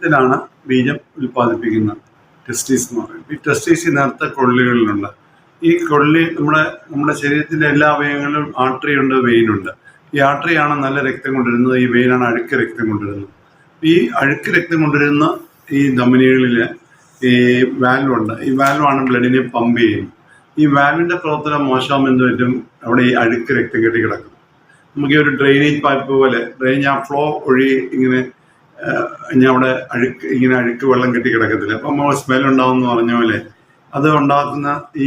ഇതിലാണ് ബീജം ഉൽപ്പാദിപ്പിക്കുന്നത് ടെസ്റ്റീസ് എന്ന് പറയുന്നത്. ഈ ടെസ്റ്റീസ് നേരത്ത കൊള്ളികളിലുണ്ട്. ഈ കൊള്ളി നമ്മുടെ നമ്മുടെ ശരീരത്തിന്റെ എല്ലാ അവയവങ്ങളിലും ആർട്ടറി ഉണ്ട് വെയിനുണ്ട് ഈ ആർട്ടറിയാണ് നല്ല രക്തം കൊണ്ടുവരുന്നത് ഈ വെയിനാണ് അഴുക്ക് രക്തം കൊണ്ടുവരുന്നത് ഈ അഴുക്ക് രക്തം കൊണ്ടുവരുന്ന ഈ ധമനികളിൽ ഈ വാൽവുണ്ട് ഈ വാൽവാണ് ബ്ലഡിനെ പമ്പ് ചെയ്യുന്നത്. ഈ വാൽവിന്റെ പ്രവർത്തനം മോശം എന്ത് പറ്റും അവിടെ ഈ അഴുക്ക് രക്തം കെട്ടി കിടക്കും നമുക്ക് ഈ ഒരു ഡ്രെയിനേജ് പൈപ്പ് പോലെ ഡ്രെയിൻ ആ ഫ്ലോ ഒഴി ഇങ്ങനെ ഞാൻ അവിടെ അഴുക്ക് ഇങ്ങനെ അഴുക്ക് വെള്ളം കെട്ടി കിടക്കത്തില്ല? അപ്പം നമ്മൾ സ്മെൽ ഉണ്ടാവും എന്ന് പറഞ്ഞ പോലെ അത് ഉണ്ടാക്കുന്ന ഈ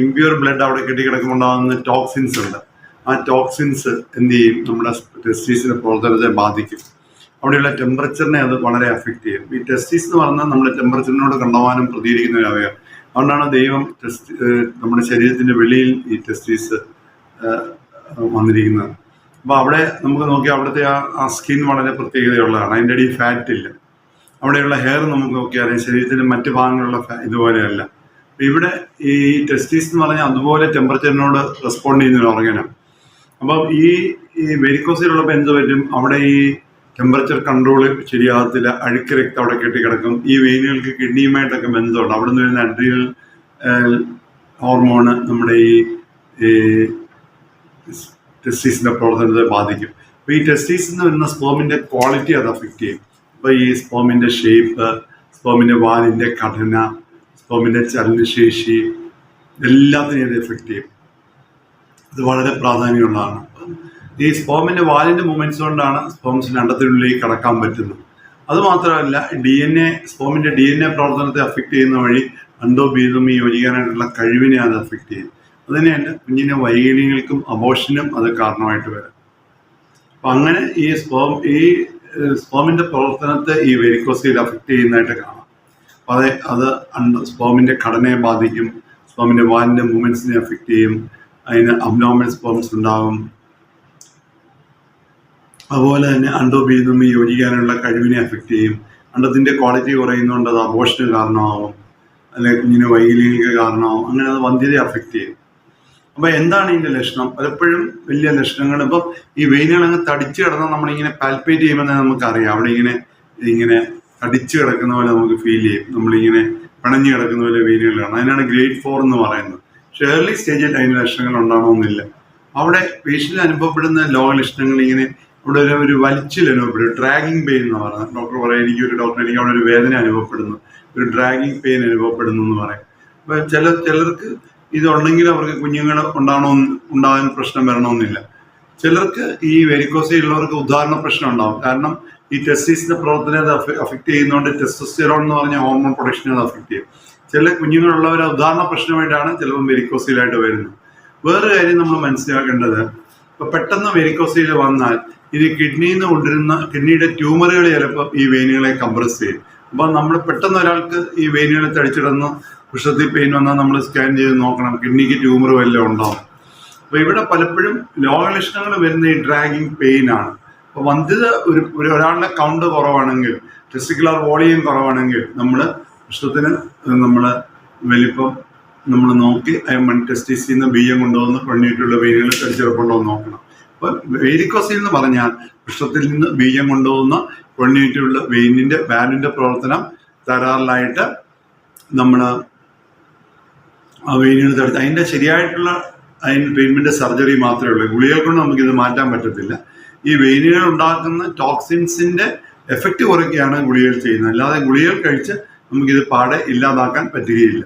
ഇമ്പ്യൂർ ബ്ലഡ് അവിടെ കെട്ടി കിടക്കുമ്പോൾ ഉണ്ടാകുന്ന ടോക്സിൻസ് ഉണ്ട്. ആ ടോക്സിൻസ് എന്ത് ചെയ്യും? നമ്മുടെ ടെസ്റ്റീസിന്റെ പ്രവർത്തനത്തെ ബാധിക്കും. അവിടെയുള്ള ടെമ്പറേച്ചറിനെ അത് വളരെ അഫക്റ്റ് ചെയ്യും. ഈ ടെസ്റ്റീസ് എന്ന് പറഞ്ഞാൽ നമ്മുടെ ടെമ്പറേച്ചറിനോട് കണ്ടവാനും പ്രതികരിക്കുന്ന ഒരു അവയവം. അതുകൊണ്ടാണ് ദൈവം ടെസ്റ്റ് നമ്മുടെ ശരീരത്തിന്റെ വെളിയിൽ ഈ ടെസ്റ്റീസ് വന്നിരിക്കുന്നത്. അപ്പോൾ അവിടെ നമുക്ക് നോക്കിയാൽ അവിടുത്തെ ആ ആ സ്കിൻ വളരെ പ്രത്യേകതയുള്ളതാണ്. അതിന്റെ അടിയിൽ ഫാറ്റ് ഇല്ല. അവിടെയുള്ള ഹെയർ നമുക്ക് നോക്കിയാൽ ശരീരത്തിന്റെ മറ്റ് ഭാഗങ്ങളിലുള്ള ഫാ- ഇതുപോലെയല്ല. ഇവിടെ ഈ ടെസ്റ്റീസ് എന്ന് പറഞ്ഞാൽ അതുപോലെ ടെമ്പറേച്ചറിനോട് റെസ്പോണ്ട് ചെയ്യുന്ന ഒരു ഓർഗനാണ് അപ്പം ഈ ഈ വെരിക്കോസിലുള്ളപ്പോൾ എന്ത് പറ്റും. അവിടെ ഈ ടെമ്പറേച്ചർ കൺട്രോൾ ശരിയാകത്തില്ല. അഴുക്ക് രക്തം അവിടെ കെട്ടിക്കിടക്കും. ഈ വെയിനുകൾക്ക് കിഡ്നിയുമായിട്ടൊക്കെ ബന്ധമുണ്ട്. അവിടെ നിന്ന് വരുന്ന അഡ്രിയൽ ഹോർമോണ് നമ്മുടെ ഈ ടെസ്റ്റീസിന്റെ പ്രവർത്തനത്തെ ബാധിക്കും. അപ്പോൾ ഈ ടെസ്റ്റീസിൽ നിന്ന് വരുന്ന സ്പോമിന്റെ ക്വാളിറ്റി അത് അഫക്റ്റ് ചെയ്യും. അപ്പോൾ ഈ സ്പോമിന്റെ ഷേപ്പ് സ്പോമിന്റെ വാലിന്റെ ഘടന സ്പോമിന്റെ ചലനശേഷി എല്ലാത്തിനെയും അത് എഫക്റ്റ് ചെയ്യും. ഇത് വളരെ പ്രാധാന്യമുള്ളതാണ്. ഈ സ്പോമിന്റെ വാലിന്റെ മൂവ്മെന്റ്സ് കൊണ്ടാണ് സ്പോംസിന് അണ്ടത്തിനുള്ളിലേക്ക് കടക്കാൻ പറ്റുന്നത്. അതുമാത്രമല്ല ഡി എൻ എ സ്പോമിന്റെ ഡി എൻ എ പ്രവർത്തനത്തെ അഫക്റ്റ് ചെയ്യുന്ന വഴി അണ്ടോ ബീതും യോജിക്കാനായിട്ടുള്ള കഴിവിനെ അത് അഫക്റ്റ് ചെയ്യും. അതുതന്നെയല്ല കുഞ്ഞിന് വൈകല്യങ്ങൾക്കും അബോഷനും അത് കാരണമായിട്ട് വരാം. അപ്പം അങ്ങനെ ഈ സ്പോം ഈ സ്പോമിന്റെ പ്രവർത്തനത്തെ ഈ വെരിക്കോസിയിൽ അഫക്റ്റ് ചെയ്യുന്നതായിട്ട് കാണാം. അപ്പം അത് അത് അണ്ട- സ്പോമിന്റെ ഘടനയെ ബാധിക്കും സ്പോമിന്റെ വാലിന്റെ മൂവ്മെന്റ്സിനെ അഫക്റ്റ് ചെയ്യും അതിന് അബ്നോമൽ സ്പോംസ് ഉണ്ടാകും അതുപോലെ തന്നെ അണ്ടോബീതുമ്മി യോജിക്കാനുള്ള കഴിവിനെ അഫക്റ്റ് ചെയ്യും. അണ്ടത്തിന്റെ ക്വാളിറ്റി കുറയുന്നതുകൊണ്ട് അത് അബോഷന് കാരണമാവും. അല്ലെങ്കിൽ കുഞ്ഞിന് വൈകല്യങ്ങൾക്ക് കാരണമാവും. അങ്ങനെ അത് വന്ധ്യതയെ അഫക്റ്റ് ചെയ്യും. അപ്പൊ എന്താണ് ഇതിന്റെ ലക്ഷണം? പലപ്പോഴും വലിയ ലക്ഷണങ്ങൾ ഇപ്പം ഈ വെയിനുകൾ അങ്ങ് തടിച്ചു കിടന്നാൽ നമ്മളിങ്ങനെ പാൽപ്പേറ്റ് ചെയ്യുമ്പോൾ തന്നെ നമുക്കറിയാം. അവിടെ ഇങ്ങനെ ഇങ്ങനെ തടിച്ചു കിടക്കുന്ന പോലെ നമുക്ക് ഫീൽ ചെയ്യും. നമ്മളിങ്ങനെ പിണഞ്ഞു കിടക്കുന്ന പോലെ വെയിനുകൾ കാണാം അതിനാണ് ഗ്രേഡ് ഫോർ എന്ന് പറയുന്നത്. പക്ഷെ ഏർലി സ്റ്റേജിൽ അതിന് ലക്ഷണങ്ങൾ ഉണ്ടാകണമെന്നില്ല അവിടെ പേഷ്യന്റിന് അനുഭവപ്പെടുന്ന ലോക ലക്ഷണങ്ങൾ ഇങ്ങനെ ഇവിടെ ഒരു ഒരു വലിച്ചിൽ അനുഭവപ്പെടും. ഡ്രാഗിങ് പെയിൻ എന്ന് പറയുന്നത്. ഡോക്ടർ പറയാം എനിക്ക് ഒരു ഡോക്ടർ എനിക്ക് അവിടെ ഒരു വേദന അനുഭവപ്പെടുന്നു. ഒരു ഡ്രാഗിങ് പെയിൻ അനുഭവപ്പെടുന്നു എന്ന് പറയും. ചില ചിലർക്ക് ഇതുണ്ടെങ്കിൽ അവർക്ക് കുഞ്ഞുങ്ങൾ ഉണ്ടാകണോ ഉണ്ടാകാൻ പ്രശ്നം വരണമെന്നില്ല. ചിലർക്ക് ഈ വെരിക്കോസയുള്ളവർക്ക് ഉദാഹരണ പ്രശ്നം ഉണ്ടാവും. കാരണം ഈ ടെസ്റ്റീസിന്റെ പ്രവർത്തനം അത് അഫക്റ്റ് ചെയ്യുന്നതുകൊണ്ട് ടെസ്റ്റോസ്റ്റിറോൺ എന്ന് പറഞ്ഞ ഹോർമോൺ പ്രൊഡക്ഷനെ അത് അഫക്റ്റ് ചെയ്യും. ചില കുഞ്ഞുങ്ങളുള്ളവർ ഉദാഹരണ പ്രശ്നമായിട്ടാണ് ചിലപ്പോൾ വെരിക്കോസയിലായിട്ട് വരുന്നത്. വേറെ കാര്യം നമ്മൾ മനസ്സിലാക്കേണ്ടത് ഇപ്പൊ പെട്ടെന്ന് വെരിക്കോസയിൽ വന്നാൽ ഇത് കിഡ്നിയിൽ നിന്ന് കൊണ്ടിരുന്ന കിഡ്നിയുടെ ട്യൂമറുകൾ ചിലപ്പോൾ ഈ വെയിനുകളെ കംപ്രസ് ചെയ്യും. അപ്പൊ നമ്മൾ പെട്ടെന്ന് ഒരാൾക്ക് ഈ വെയിനുകളെ തടിച്ചിടുന്നു വൃഷത്തിൽ പെയിൻ വന്നാൽ നമ്മൾ സ്കാൻ ചെയ്ത് നോക്കണം. കിഡ്നിക്ക് ട്യൂമർ വല്ലതും ഉണ്ടോ? അപ്പൊ ഇവിടെ പലപ്പോഴും രോഗലക്ഷണങ്ങൾ വരുന്ന ഈ ഡ്രാഗിങ് പെയിൻ ആണ്. അപ്പൊ വന്ധ്യത ഒരു ഒരു ഒരാളുടെ കൗണ്ട് കുറവാണെങ്കിൽ ടെസ്റ്റിക്കുലർ വോളിയം കുറവാണെങ്കിൽ നമ്മൾ ഇഷ്ടത്തിന് നമ്മൾ വലിപ്പം നമ്മൾ നോക്കി മൺ ടെസ്റ്റിസിൽ നിന്ന് ബീജം കൊണ്ടുവന്ന് പണിയിട്ടുള്ള വെയിനുകൾ കടിച്ചിറപ്പുണ്ടോ നോക്കണം. അപ്പൊ വെയിലിക്കോസിൽ എന്ന് പറഞ്ഞാൽ വൃക്ഷത്തിൽ നിന്ന് ബീജം കൊണ്ടുപോകുന്ന പെണ്ണിട്ടുള്ള വെയിനിന്റെ വാലിന്റെ പ്രവർത്തനം തരാറിലായിട്ട് നമ്മൾ വെയിനിന് തടുത്ത് അതിന്റെ ശരിയായിട്ടുള്ള അതിന് ട്രീറ്റ്മെന്റ് സർജറി മാത്രമേ ഉള്ളൂ. ഗുളികൾ കൊണ്ട് നമുക്കിത് മാറ്റാൻ പറ്റത്തില്ല. ഈ വെയിനുകൾ ഉണ്ടാക്കുന്ന ടോക്സിൻസിന്റെ എഫക്റ്റ് കുറയ്ക്കുകയാണ് ഗുളികൾ ചെയ്യുന്നത്. അല്ലാതെ ഗുളികൾ കഴിച്ച് നമുക്കിത് പാടെ ഇല്ലാതാക്കാൻ പറ്റുകയില്ല.